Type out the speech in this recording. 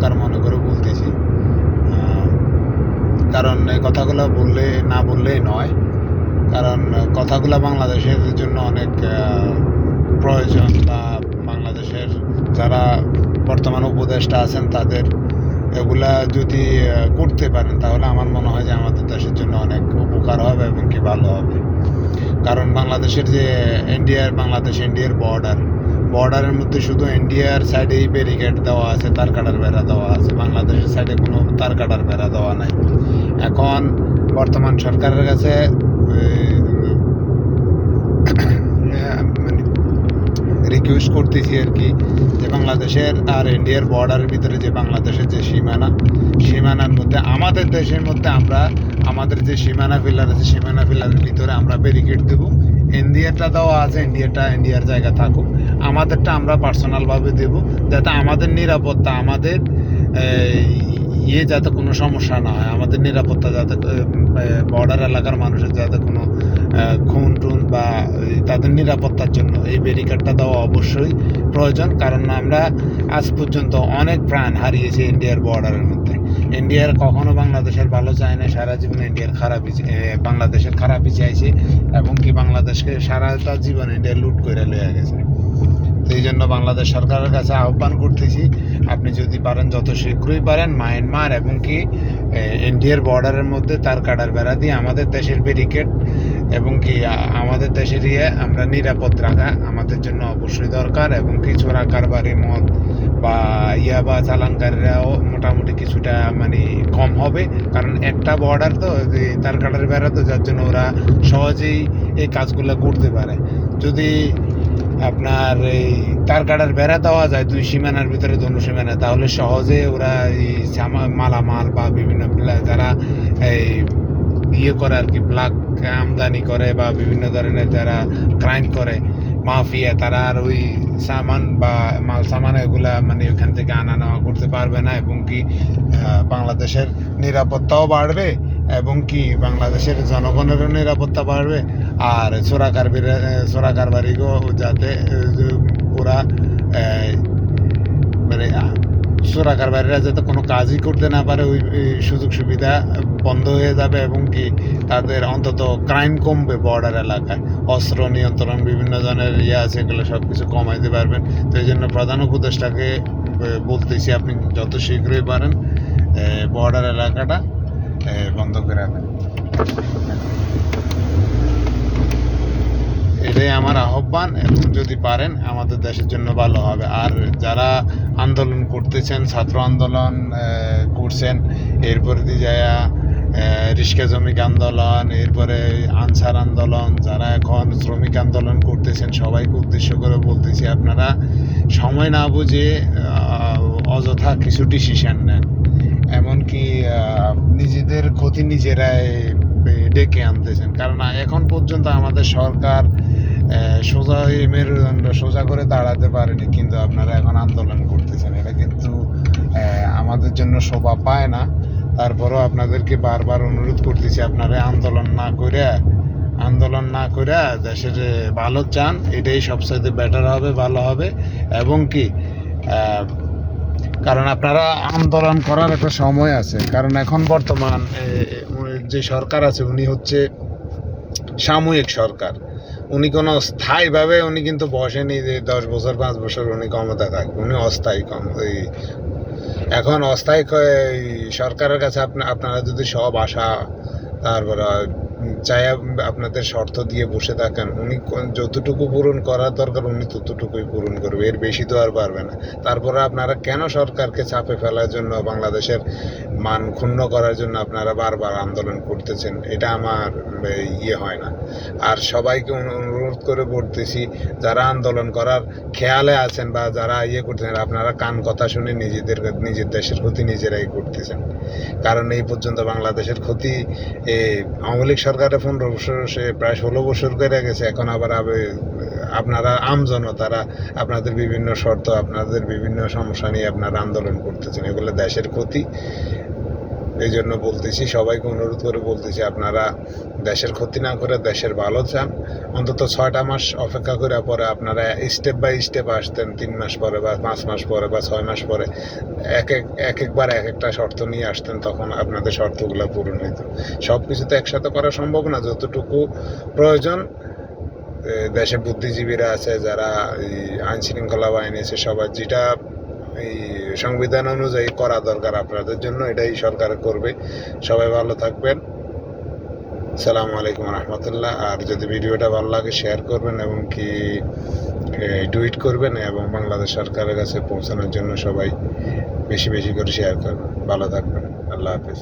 তার মনে করে বলতেছি। কারণ এই কথাগুলো বললে না বললেই নয়। কারণ কথাগুলো বাংলাদেশের জন্য অনেক প্রয়োজন বা বাংলাদেশের যারা বর্তমান উপদেষ্টা আছেন তাদের এগুলা যদি করতে পারেন, তাহলে আমার মনে হয় যে আমাদের দেশের জন্য অনেক উপকার হবে এবং কি ভালো হবে। কারণ বাংলাদেশের যে ইন্ডিয়ার বাংলাদেশ ইন্ডিয়ার বর্ডার বর্ডারের মধ্যে শুধু ইন্ডিয়ার সাইডেই ব্যারিকেড দেওয়া আছে, তার কাটার বেড়া দেওয়া আছে। বাংলাদেশের সাইডে কোনো তার কাটার বেড়া দেওয়া নাই। এখন বর্তমান সরকারের কাছে রিকোয়েস্ট করতেছি আর কি যে বাংলাদেশের আর ইন্ডিয়ার বর্ডারের ভিতরে যে বাংলাদেশের যে সীমানা, সীমানার মধ্যে, আমাদের দেশের মধ্যে আমরা, আমাদের যে সীমানা ফিলার আছে, সীমানা ফিলারের ভিতরে আমরা ব্যারিকেড দেবো। ইন্ডিয়াটা দেওয়া আছে ইন্ডিয়াটা ইন্ডিয়ার জায়গা থাকুক। আমাদেরটা আমরা পার্সোনালভাবে দেব, যাতে আমাদের নিরাপত্তা, আমাদের ইয়ে যাতে কোনো সমস্যা না হয়, আমাদের নিরাপত্তা যাতে বর্ডার এলাকার মানুষের যাতে কোনো খুন টুন বা তাদের নিরাপত্তার জন্য এই ব্যারিকেডটা দেওয়া অবশ্যই প্রয়োজন, কারণ আমরা আজ পর্যন্ত অনেক প্রাণ হারিয়েছি ইন্ডিয়ার বর্ডারের মধ্যে। ইন্ডিয়ার কখনো বাংলাদেশের ভালো চায় না, সারা জীবন ইন্ডিয়ার খারাপই বাংলাদেশের খারাপই চাইছে এবং কি বাংলাদেশকে সারাটা জীবন ইন্ডিয়া লুট করে লয়ে গেছে। এই জন্য বাংলাদেশ সরকারের কাছে আহ্বান করতেছি, আপনি যদি পারেন যত শীঘ্রই পারেন মায়ানমার এবং কি ইন্ডিয়ার বর্ডারের মধ্যে তার কাটার বেড়া দিয়ে আমাদের দেশের ব্যারিকেড এবং কি আমাদের দেশের ইয়ে আমরা নিরাপদ রাখা আমাদের জন্য অবশ্যই দরকার এবং কি চোরা কারবারি মদ বা ইয়া বা চালানকারীরাও মোটামুটি কিছুটা মানে কম হবে। কারণ একটা বর্ডার তো তার কাটার বেড়া তো যার জন্য ওরা সহজেই এই কাজগুলো করতে পারে। যদি আপনার এই তার কাটার বেড়া দেওয়া যায় দুই সীমানার ভিতরে দোনো সীমানা তাহলে সহজে ওরা এই মালামাল বা বিভিন্ন, যারা এই ইয়ে করে আর কি ব্ল্যাক আমদানি করে বা বিভিন্ন ধরনের যারা ক্রাইম করে মাফিয়া তারা আর ওই সামান বা মাল সামান এগুলা মানে ওখান থেকে আনা নেওয়া করতে পারবে না এবং কি বাংলাদেশের নিরাপত্তাও বাড়বে এবং কি বাংলাদেশের জনগণেরও নিরাপত্তা বাড়বে। আর চোরা কারবিরা চোরা কারবারিকেও যাতে ওরা মানে আহ, চোরা কারবারিরা যাতে কোনো কাজই করতে না পারে ওই সুযোগ সুবিধা বন্ধ হয়ে যাবে এবং কি তাদের অন্তত ক্রাইম কমবে বর্ডার এলাকায়। অস্ত্র নিয়ন্ত্রণ বিভিন্ন ধরনের ইয়ে আছে এগুলো সব কিছু কমাইতে পারবেন। তো এই জন্য প্রধান উপদেষ্টাকে বলতেছি আপনি যত শীঘ্রই পারেন বর্ডার এলাকাটা বন্ধ করে রাখবেন এটাই আমার আহ্বান এবং যদি পারেন আমাদের দেশের জন্য ভালো হবে। আর যারা আন্দোলন করতেছেন, ছাত্র আন্দোলন করছেন, এরপরে যায় রিস্কা শ্রমিক আন্দোলন, এরপরে আনসার আন্দোলন, যারা এখন শ্রমিক আন্দোলন করতেছেন, সবাইকে উদ্দেশ্য করে বলতেছি, আপনারা সময় না বুঝে অযথা কিছু ডিসিশন নেন। এমনকি নিজেদের ক্ষতি নিজেরাই ডেকে আনতেছেন। কারণ এখন পর্যন্ত আমাদের সরকার সোজা এই মেরুদণ্ড সোজা করে দাঁড়াতে পারেনি, কিন্তু আপনারা এখন আন্দোলন করতেছেন। এটা কিন্তু আমাদের জন্য শোভা পায় না। তারপরেও আপনাদেরকে বারবার অনুরোধ করতেছি, আপনারা আন্দোলন না করে, আন্দোলন না করে দেশের ভালো চান। এটাই সবচাইতে বেটার হবে, ভালো হবে। এবং কি কারণ আপনারা আন্দোলন করার একটা সময় আছে। কারণ এখন বর্তমান যে সরকার আছে, উনি হচ্ছে সাময়িক সরকার। উনি কোনো স্থায়ীভাবে উনি কিন্তু বসেনি যে দশ বছর, পাঁচ বছর উনি ক্ষমতা থাকবে উনি অস্থায়ী কম ওই এখন অস্থায়ী এই সরকারের কাছে আপনা আপনারা যদি সব আশা, তারপরে চাই আপনাদের শর্ত দিয়ে বসে থাকেন, উনি যতটুকু পূরণ করার দরকার, উনি ততটুকুই পূরণ করবে। এর বেশি তো আর পারবে না। তারপরে আপনারা কেন সরকারকে চাপে ফেলার জন্য, বাংলাদেশের মান ক্ষুণ্ণ করার জন্য আপনারা বারবার আন্দোলন করতেছেন? এটা আমার ইয়ে হয় না। আর সবাইকে অনুরোধ করে বলতেছি, যারা আন্দোলন করার খেয়ালে আছেন বা যারা ইয়ে করতেছেন, আপনারা কান কথা শুনে নিজেদের, নিজের দেশের ক্ষতি নিজেরাই করতেছেন। কারণ এই পর্যন্ত বাংলাদেশের ক্ষতি আওয়ামী লীগ সরকারের পনেরো বছর, সে প্রায় ষোলো বছর করে গেছে। এখন আবার আবে- আপনারা আমজন তারা আপনাদের বিভিন্ন শর্ত, আপনাদের বিভিন্ন সমস্যা নিয়ে আপনারা আন্দোলন করতেছেন। এগুলো দেশের ক্ষতি। এই জন্য বলতেছি, সবাইকে অনুরোধ করে বলতেছি, আপনারা দেশের ক্ষতি না করে দেশের ভালো চান। অন্তত ছয়টা মাস অপেক্ষা করে পরে আপনারা স্টেপ বাই স্টেপ আসতেন, তিন মাস পরে বা পাঁচ মাস পরে বা ছয় মাস পরে। এক এক এক একবার এক একটা শর্ত নিয়ে আসতেন, তখন আপনাদের শর্তগুলো পূরণ হইতো। সব কিছু তো একসাথে করা সম্ভব না, যতটুকু প্রয়োজন দেশে বুদ্ধিজীবীরা আছে, যারা এই আইন শৃঙ্খলা বাহিনী আছে সবার যেটা এই সংবিধান অনুযায়ী করা দরকার আপনাদের জন্য, এটাই সরকার করবে। সবাই ভালো থাকবেন। সালামু আলাইকুম রহমতুল্লাহ। আর যদি ভিডিওটা ভালো লাগে শেয়ার করবেন এবং কি টুইট করবেন এবং বাংলাদেশ সরকারের কাছে পৌঁছানোর জন্য সবাই বেশি বেশি করে শেয়ার করবেন। ভালো থাকবেন। আল্লাহ হাফিজ।